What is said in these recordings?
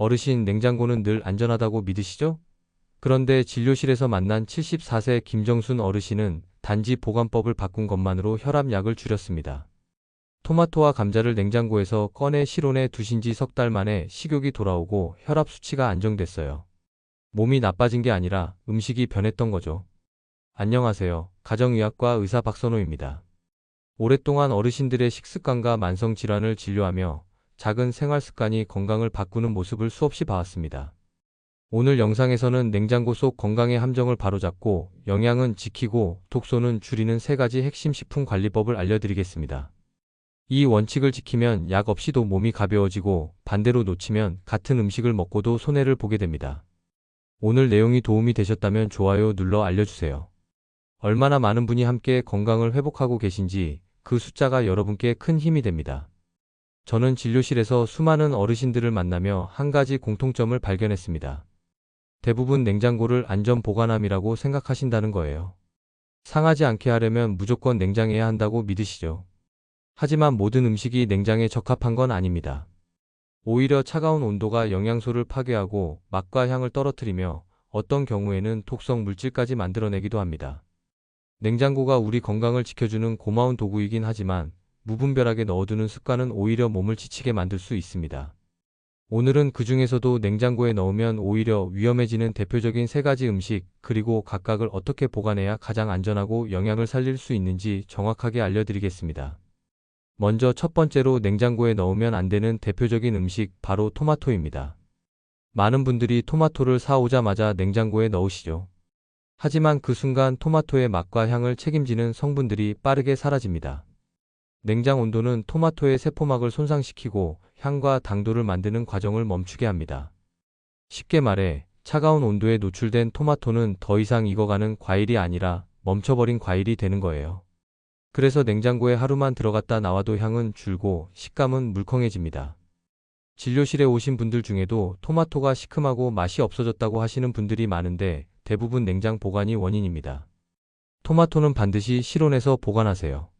어르신 냉장고는 늘 안전하다고 믿으시죠? 그런데 진료실에서 만난 74세 김정순 어르신은 단지 보관법을 바꾼 것만으로 혈압약을 줄였습니다. 토마토와 감자를 냉장고에서 꺼내 실온에 두신 지 석 달 만에 식욕이 돌아오고 혈압 수치가 안정됐어요. 몸이 나빠진 게 아니라 음식이 변했던 거죠. 안녕하세요. 가정의학과 의사 박선호입니다. 오랫동안 어르신들의 식습관과 만성질환을 진료하며 작은 생활 습관이 건강을 바꾸는 모습을 수없이 봐왔습니다. 오늘 영상에서는 냉장고 속 건강의 함정을 바로잡고 영양은 지키고 독소는 줄이는 세 가지 핵심 식품 관리법을 알려드리겠습니다. 이 원칙을 지키면 약 없이도 몸이 가벼워지고 반대로 놓치면 같은 음식을 먹고도 손해를 보게 됩니다. 오늘 내용이 도움이 되셨다면 좋아요 눌러 알려주세요. 얼마나 많은 분이 함께 건강을 회복하고 계신지 그 숫자가 여러분께 큰 힘이 됩니다. 저는 진료실에서 수많은 어르신들을 만나며 한 가지 공통점을 발견했습니다. 대부분 냉장고를 안전 보관함이라고 생각하신다는 거예요. 상하지 않게 하려면 무조건 냉장해야 한다고 믿으시죠. 하지만 모든 음식이 냉장에 적합한 건 아닙니다. 오히려 차가운 온도가 영양소를 파괴하고 맛과 향을 떨어뜨리며 어떤 경우에는 독성 물질까지 만들어내기도 합니다. 냉장고가 우리 건강을 지켜주는 고마운 도구이긴 하지만 무분별하게 넣어두는 습관은 오히려 몸을 지치게 만들 수 있습니다. 오늘은 그 중에서도 냉장고에 넣으면 오히려 위험해지는 대표적인 세 가지 음식, 그리고 각각을 어떻게 보관해야 가장 안전하고 영양을 살릴 수 있는지 정확하게 알려드리겠습니다. 먼저 첫 번째로 냉장고에 넣으면 안 되는 대표적인 음식, 바로 토마토입니다. 많은 분들이 토마토를 사오자마자 냉장고에 넣으시죠. 하지만 그 순간 토마토의 맛과 향을 책임지는 성분들이 빠르게 사라집니다. 냉장 온도는 토마토의 세포막을 손상시키고 향과 당도를 만드는 과정을 멈추게 합니다. 쉽게 말해 차가운 온도에 노출된 토마토는 더 이상 익어가는 과일이 아니라 멈춰버린 과일이 되는 거예요. 그래서 냉장고에 하루만 들어갔다 나와도 향은 줄고 식감은 물컹해집니다. 진료실에 오신 분들 중에도 토마토가 시큼하고 맛이 없어졌다고 하시는 분들이 많은데 대부분 냉장 보관이 원인입니다. 토마토는 반드시 실온에서 보관하세요.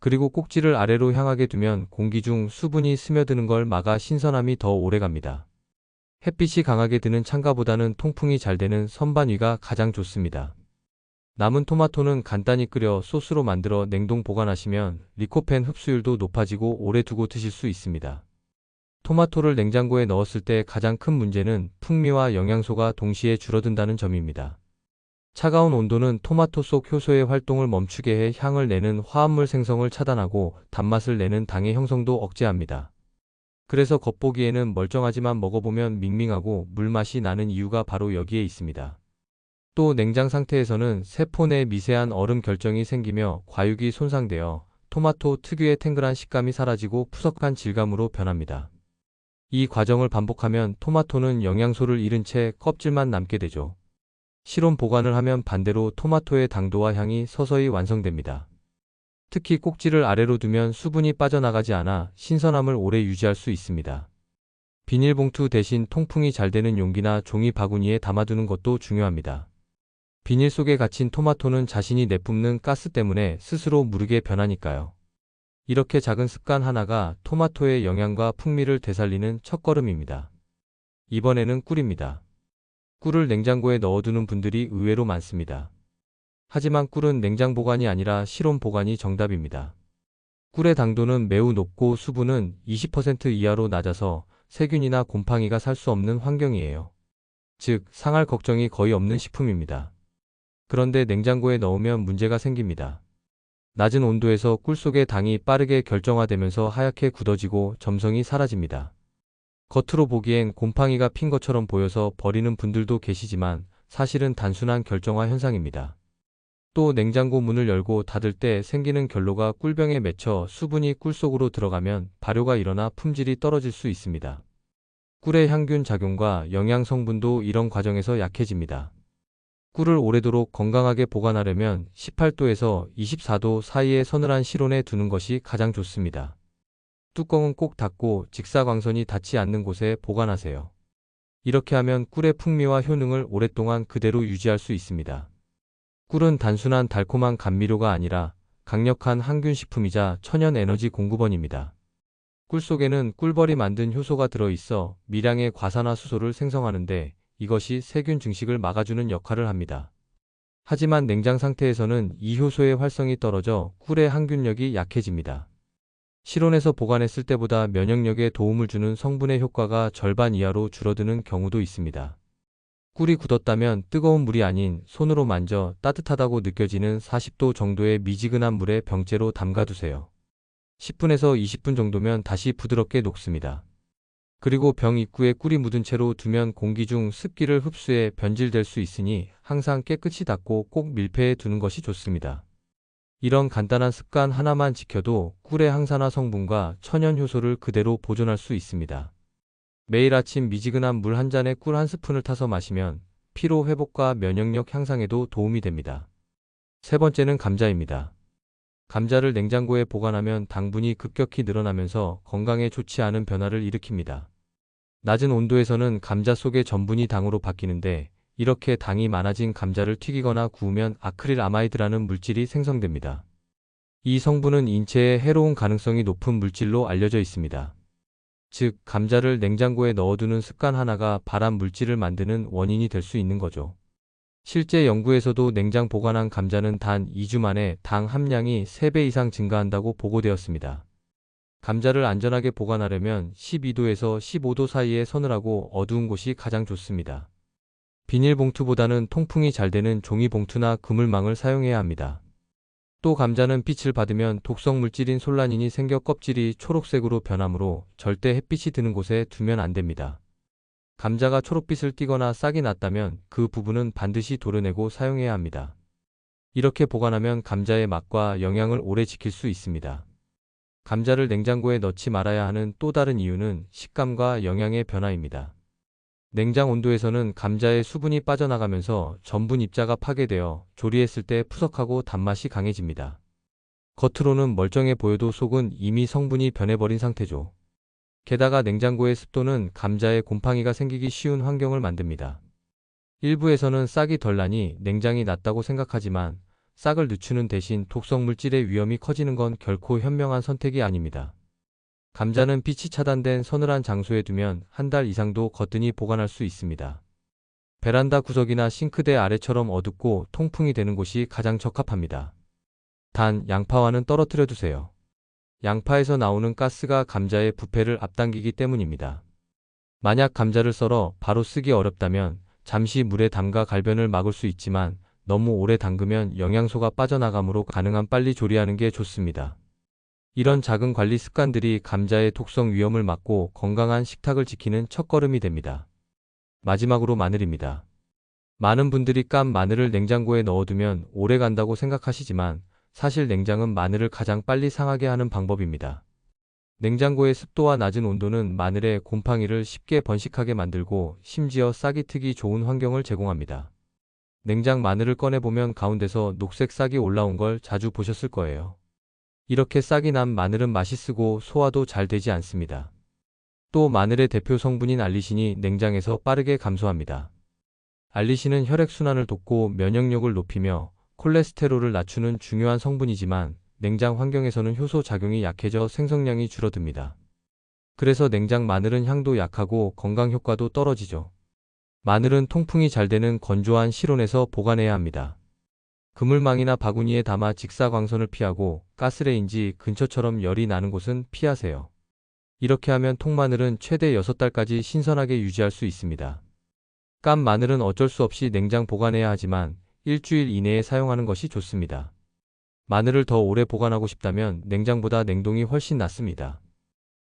그리고 꼭지를 아래로 향하게 두면 공기 중 수분이 스며드는 걸 막아 신선함이 더 오래갑니다. 햇빛이 강하게 드는 창가보다는 통풍이 잘 되는 선반 위가 가장 좋습니다. 남은 토마토는 간단히 끓여 소스로 만들어 냉동 보관하시면 리코펜 흡수율도 높아지고 오래 두고 드실 수 있습니다. 토마토를 냉장고에 넣었을 때 가장 큰 문제는 풍미와 영양소가 동시에 줄어든다는 점입니다. 차가운 온도는 토마토 속 효소의 활동을 멈추게 해 향을 내는 화합물 생성을 차단하고 단맛을 내는 당의 형성도 억제합니다. 그래서 겉보기에는 멀쩡하지만 먹어보면 밍밍하고 물맛이 나는 이유가 바로 여기에 있습니다. 또 냉장 상태에서는 세포 내 미세한 얼음 결정이 생기며 과육이 손상되어 토마토 특유의 탱글한 식감이 사라지고 푸석한 질감으로 변합니다. 이 과정을 반복하면 토마토는 영양소를 잃은 채 껍질만 남게 되죠. 실온 보관을 하면 반대로 토마토의 당도와 향이 서서히 완성됩니다. 특히 꼭지를 아래로 두면 수분이 빠져나가지 않아 신선함을 오래 유지할 수 있습니다. 비닐봉투 대신 통풍이 잘 되는 용기나 종이 바구니에 담아두는 것도 중요합니다. 비닐 속에 갇힌 토마토는 자신이 내뿜는 가스 때문에 스스로 무르게 변하니까요. 이렇게 작은 습관 하나가 토마토의 영양과 풍미를 되살리는 첫걸음입니다. 이번에는 꿀입니다. 꿀을 냉장고에 넣어두는 분들이 의외로 많습니다. 하지만 꿀은 냉장 보관이 아니라 실온 보관이 정답입니다. 꿀의 당도는 매우 높고 수분은 20% 이하로 낮아서 세균이나 곰팡이가 살 수 없는 환경이에요. 즉, 상할 걱정이 거의 없는 식품입니다. 그런데 냉장고에 넣으면 문제가 생깁니다. 낮은 온도에서 꿀 속의 당이 빠르게 결정화되면서 하얗게 굳어지고 점성이 사라집니다. 겉으로 보기엔 곰팡이가 핀 것처럼 보여서 버리는 분들도 계시지만 사실은 단순한 결정화 현상입니다. 또 냉장고 문을 열고 닫을 때 생기는 결로가 꿀병에 맺혀 수분이 꿀 속으로 들어가면 발효가 일어나 품질이 떨어질 수 있습니다. 꿀의 향균 작용과 영양 성분도 이런 과정에서 약해집니다. 꿀을 오래도록 건강하게 보관하려면 18도에서 24도 사이의 서늘한 실온에 두는 것이 가장 좋습니다. 뚜껑은 꼭 닫고 직사광선이 닿지 않는 곳에 보관하세요. 이렇게 하면 꿀의 풍미와 효능을 오랫동안 그대로 유지할 수 있습니다. 꿀은 단순한 달콤한 감미료가 아니라 강력한 항균 식품이자 천연 에너지 공급원입니다. 꿀 속에는 꿀벌이 만든 효소가 들어있어 미량의 과산화 수소를 생성하는데 이것이 세균 증식을 막아주는 역할을 합니다. 하지만 냉장 상태에서는 이 효소의 활성이 떨어져 꿀의 항균력이 약해집니다. 실온에서 보관했을 때보다 면역력에 도움을 주는 성분의 효과가 절반 이하로 줄어드는 경우도 있습니다. 꿀이 굳었다면 뜨거운 물이 아닌 손으로 만져 따뜻하다고 느껴지는 40도 정도의 미지근한 물에 병째로 담가두세요. 10분에서 20분 정도면 다시 부드럽게 녹습니다. 그리고 병 입구에 꿀이 묻은 채로 두면 공기 중 습기를 흡수해 변질될 수 있으니 항상 깨끗이 닦고 꼭 밀폐해 두는 것이 좋습니다. 이런 간단한 습관 하나만 지켜도 꿀의 항산화 성분과 천연 효소를 그대로 보존할 수 있습니다. 매일 아침 미지근한 물 한 잔에 꿀 한 스푼을 타서 마시면 피로 회복과 면역력 향상에도 도움이 됩니다. 세 번째는 감자입니다. 감자를 냉장고에 보관하면 당분이 급격히 늘어나면서 건강에 좋지 않은 변화를 일으킵니다. 낮은 온도에서는 감자 속의 전분이 당으로 바뀌는데 이렇게 당이 많아진 감자를 튀기거나 구우면 아크릴 아마이드라는 물질이 생성됩니다. 이 성분은 인체에 해로운 가능성이 높은 물질로 알려져 있습니다. 즉, 감자를 냉장고에 넣어두는 습관 하나가 발암 물질을 만드는 원인이 될 수 있는 거죠. 실제 연구에서도 냉장 보관한 감자는 단 2주 만에 당 함량이 3배 이상 증가한다고 보고되었습니다. 감자를 안전하게 보관하려면 12도에서 15도 사이에 서늘하고 어두운 곳이 가장 좋습니다. 비닐봉투보다는 통풍이 잘 되는 종이봉투나 그물망을 사용해야 합니다. 또 감자는 빛을 받으면 독성 물질인 솔라닌이 생겨 껍질이 초록색으로 변하므로 절대 햇빛이 드는 곳에 두면 안 됩니다. 감자가 초록빛을 띠거나 싹이 났다면 그 부분은 반드시 도려내고 사용해야 합니다. 이렇게 보관하면 감자의 맛과 영양을 오래 지킬 수 있습니다. 감자를 냉장고에 넣지 말아야 하는 또 다른 이유는 식감과 영양의 변화입니다. 냉장 온도에서는 감자의 수분이 빠져나가면서 전분 입자가 파괴되어 조리했을 때 푸석하고 단맛이 강해집니다. 겉으로는 멀쩡해 보여도 속은 이미 성분이 변해버린 상태죠. 게다가 냉장고의 습도는 감자에 곰팡이가 생기기 쉬운 환경을 만듭니다. 일부에서는 싹이 덜 나니 냉장이 낫다고 생각하지만 싹을 늦추는 대신 독성 물질의 위험이 커지는 건 결코 현명한 선택이 아닙니다. 감자는 빛이 차단된 서늘한 장소에 두면 한 달 이상도 거뜬히 보관할 수 있습니다. 베란다 구석이나 싱크대 아래처럼 어둡고 통풍이 되는 곳이 가장 적합합니다. 단 양파와는 떨어뜨려 두세요. 양파에서 나오는 가스가 감자의 부패를 앞당기기 때문입니다. 만약 감자를 썰어 바로 쓰기 어렵다면 잠시 물에 담가 갈변을 막을 수 있지만 너무 오래 담그면 영양소가 빠져나가므로 가능한 빨리 조리하는 게 좋습니다. 이런 작은 관리 습관들이 감자의 독성 위험을 막고 건강한 식탁을 지키는 첫걸음이 됩니다. 마지막으로 마늘입니다. 많은 분들이 깐 마늘을 냉장고에 넣어두면 오래 간다고 생각하시지만 사실 냉장은 마늘을 가장 빨리 상하게 하는 방법입니다. 냉장고의 습도와 낮은 온도는 마늘의 곰팡이를 쉽게 번식하게 만들고 심지어 싹이 트기 좋은 환경을 제공합니다. 냉장 마늘을 꺼내보면 가운데서 녹색 싹이 올라온 걸 자주 보셨을 거예요. 이렇게 싹이 난 마늘은 맛이 쓰고 소화도 잘 되지 않습니다. 또 마늘의 대표 성분인 알리신이 냉장에서 빠르게 감소합니다. 알리신은 혈액순환을 돕고 면역력을 높이며 콜레스테롤을 낮추는 중요한 성분이지만 냉장 환경에서는 효소 작용이 약해져 생성량이 줄어듭니다. 그래서 냉장 마늘은 향도 약하고 건강 효과도 떨어지죠. 마늘은 통풍이 잘 되는 건조한 실온에서 보관해야 합니다. 그물망이나 바구니에 담아 직사광선을 피하고 가스레인지 근처처럼 열이 나는 곳은 피하세요. 이렇게 하면 통마늘은 최대 6달까지 신선하게 유지할 수 있습니다. 깐 마늘은 어쩔 수 없이 냉장 보관해야 하지만 일주일 이내에 사용하는 것이 좋습니다. 마늘을 더 오래 보관하고 싶다면 냉장보다 냉동이 훨씬 낫습니다.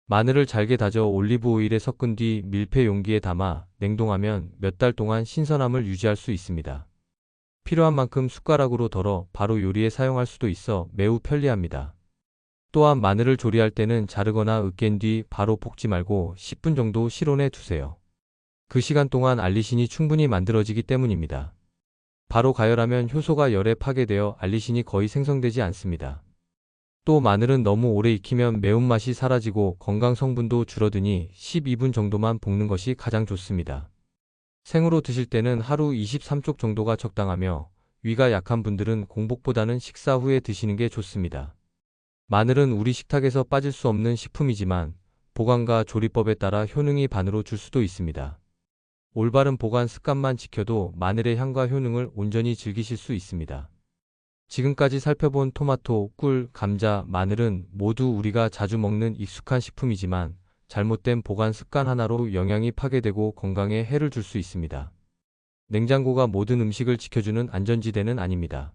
마늘을 잘게 다져 올리브 오일에 섞은 뒤 밀폐 용기에 담아 냉동하면 몇 달 동안 신선함을 유지할 수 있습니다. 필요한 만큼 숟가락으로 덜어 바로 요리에 사용할 수도 있어 매우 편리합니다. 또한 마늘을 조리할 때는 자르거나 으깬 뒤 바로 볶지 말고 10분 정도 실온에 두세요. 그 시간 동안 알리신이 충분히 만들어지기 때문입니다. 바로 가열하면 효소가 열에 파괴되어 알리신이 거의 생성되지 않습니다. 또 마늘은 너무 오래 익히면 매운맛이 사라지고 건강 성분도 줄어드니 12분 정도만 볶는 것이 가장 좋습니다. 생으로 드실 때는 하루 23쪽 정도가 적당하며 위가 약한 분들은 공복보다는 식사 후에 드시는 게 좋습니다. 마늘은 우리 식탁에서 빠질 수 없는 식품이지만 보관과 조리법에 따라 효능이 반으로 줄 수도 있습니다. 올바른 보관 습관만 지켜도 마늘의 향과 효능을 온전히 즐기실 수 있습니다. 지금까지 살펴본 토마토, 꿀, 감자, 마늘은 모두 우리가 자주 먹는 익숙한 식품이지만 잘못된 보관 습관 하나로 영양이 파괴되고 건강에 해를 줄 수 있습니다. 냉장고가 모든 음식을 지켜주는 안전지대는 아닙니다.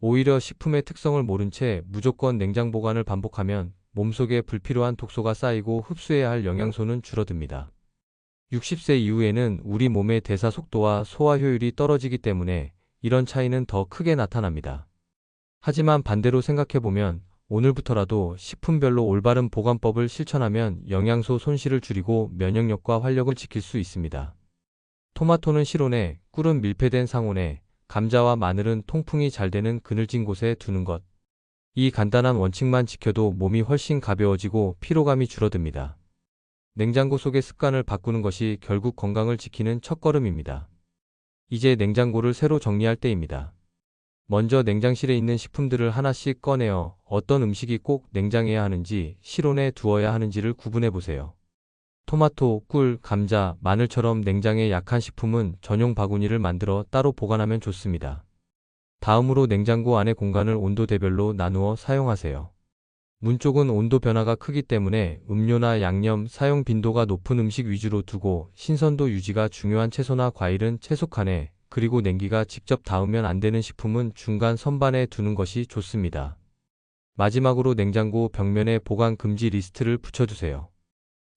오히려 식품의 특성을 모른 채 무조건 냉장 보관을 반복하면 몸속에 불필요한 독소가 쌓이고 흡수해야 할 영양소는 줄어듭니다. 60세 이후에는 우리 몸의 대사 속도와 소화 효율이 떨어지기 때문에 이런 차이는 더 크게 나타납니다. 하지만 반대로 생각해보면 오늘부터라도 식품별로 올바른 보관법을 실천하면 영양소 손실을 줄이고 면역력과 활력을 지킬 수 있습니다. 토마토는 실온에, 꿀은 밀폐된 상온에, 감자와 마늘은 통풍이 잘 되는 그늘진 곳에 두는 것. 이 간단한 원칙만 지켜도 몸이 훨씬 가벼워지고 피로감이 줄어듭니다. 냉장고 속의 습관을 바꾸는 것이 결국 건강을 지키는 첫걸음입니다. 이제 냉장고를 새로 정리할 때입니다. 먼저 냉장실에 있는 식품들을 하나씩 꺼내어 어떤 음식이 꼭 냉장해야 하는지 실온에 두어야 하는지를 구분해 보세요. 토마토, 꿀, 감자, 마늘처럼 냉장에 약한 식품은 전용 바구니를 만들어 따로 보관하면 좋습니다. 다음으로 냉장고 안의 공간을 온도 대별로 나누어 사용하세요. 문 쪽은 온도 변화가 크기 때문에 음료나 양념, 사용 빈도가 높은 음식 위주로 두고 신선도 유지가 중요한 채소나 과일은 채소칸에 그리고 냉기가 직접 닿으면 안 되는 식품은 중간 선반에 두는 것이 좋습니다. 마지막으로 냉장고 벽면에 보관 금지 리스트를 붙여주세요.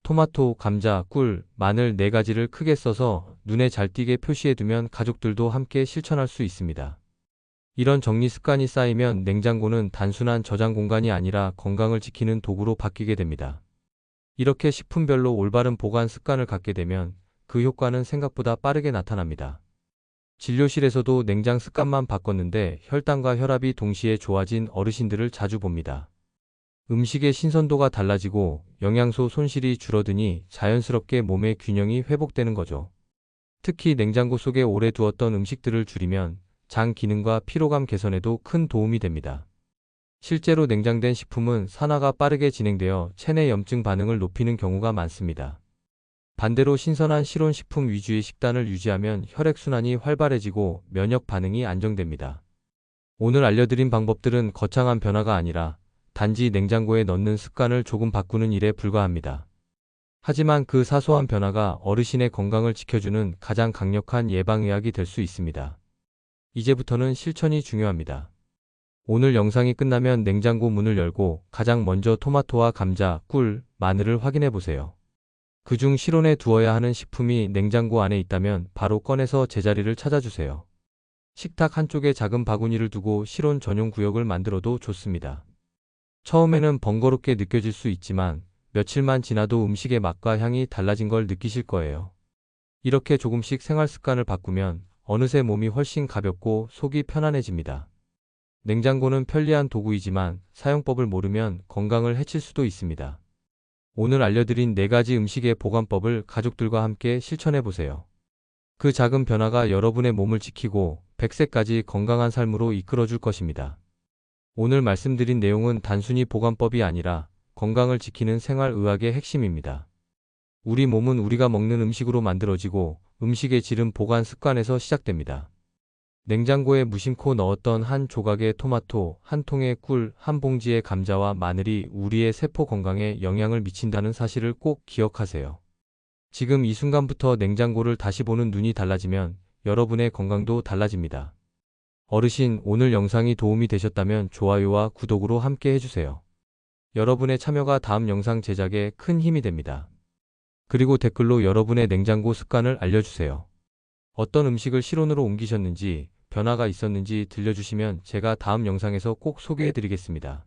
토마토, 감자, 꿀, 마늘 4가지를 크게 써서 눈에 잘 띄게 표시해두면 가족들도 함께 실천할 수 있습니다. 이런 정리 습관이 쌓이면 냉장고는 단순한 저장 공간이 아니라 건강을 지키는 도구로 바뀌게 됩니다. 이렇게 식품별로 올바른 보관 습관을 갖게 되면 그 효과는 생각보다 빠르게 나타납니다. 진료실에서도 냉장 습관만 바꿨는데 혈당과 혈압이 동시에 좋아진 어르신들을 자주 봅니다. 음식의 신선도가 달라지고 영양소 손실이 줄어드니 자연스럽게 몸의 균형이 회복되는 거죠. 특히 냉장고 속에 오래 두었던 음식들을 줄이면 장 기능과 피로감 개선에도 큰 도움이 됩니다. 실제로 냉장된 식품은 산화가 빠르게 진행되어 체내 염증 반응을 높이는 경우가 많습니다. 반대로 신선한 실온 식품 위주의 식단을 유지하면 혈액순환이 활발해지고 면역 반응이 안정됩니다. 오늘 알려드린 방법들은 거창한 변화가 아니라 단지 냉장고에 넣는 습관을 조금 바꾸는 일에 불과합니다. 하지만 그 사소한 변화가 어르신의 건강을 지켜주는 가장 강력한 예방의학이 될 수 있습니다. 이제부터는 실천이 중요합니다. 오늘 영상이 끝나면 냉장고 문을 열고 가장 먼저 토마토와 감자, 꿀, 마늘을 확인해 보세요. 그중 실온에 두어야 하는 식품이 냉장고 안에 있다면 바로 꺼내서 제자리를 찾아주세요. 식탁 한쪽에 작은 바구니를 두고 실온 전용 구역을 만들어도 좋습니다. 처음에는 번거롭게 느껴질 수 있지만 며칠만 지나도 음식의 맛과 향이 달라진 걸 느끼실 거예요. 이렇게 조금씩 생활 습관을 바꾸면 어느새 몸이 훨씬 가볍고 속이 편안해집니다. 냉장고는 편리한 도구이지만 사용법을 모르면 건강을 해칠 수도 있습니다. 오늘 알려드린 4가지 음식의 보관법을 가족들과 함께 실천해 보세요. 그 작은 변화가 여러분의 몸을 지키고 100세까지 건강한 삶으로 이끌어 줄 것입니다. 오늘 말씀드린 내용은 단순히 보관법이 아니라 건강을 지키는 생활의학의 핵심입니다. 우리 몸은 우리가 먹는 음식으로 만들어지고 음식의 질은 보관 습관에서 시작됩니다. 냉장고에 무심코 넣었던 한 조각의 토마토, 한 통의 꿀, 한 봉지의 감자와 마늘이 우리의 세포 건강에 영향을 미친다는 사실을 꼭 기억하세요. 지금 이 순간부터 냉장고를 다시 보는 눈이 달라지면 여러분의 건강도 달라집니다. 어르신, 오늘 영상이 도움이 되셨다면 좋아요와 구독으로 함께 해주세요. 여러분의 참여가 다음 영상 제작에 큰 힘이 됩니다. 그리고 댓글로 여러분의 냉장고 습관을 알려주세요. 어떤 음식을 실온으로 옮기셨는지, 변화가 있었는지 들려주시면 제가 다음 영상에서 꼭 소개해드리겠습니다.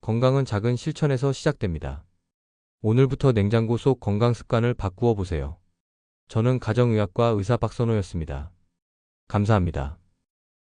건강은 작은 실천에서 시작됩니다. 오늘부터 냉장고 속 건강 습관을 바꾸어 보세요. 저는 가정의학과 의사 박선호였습니다. 감사합니다.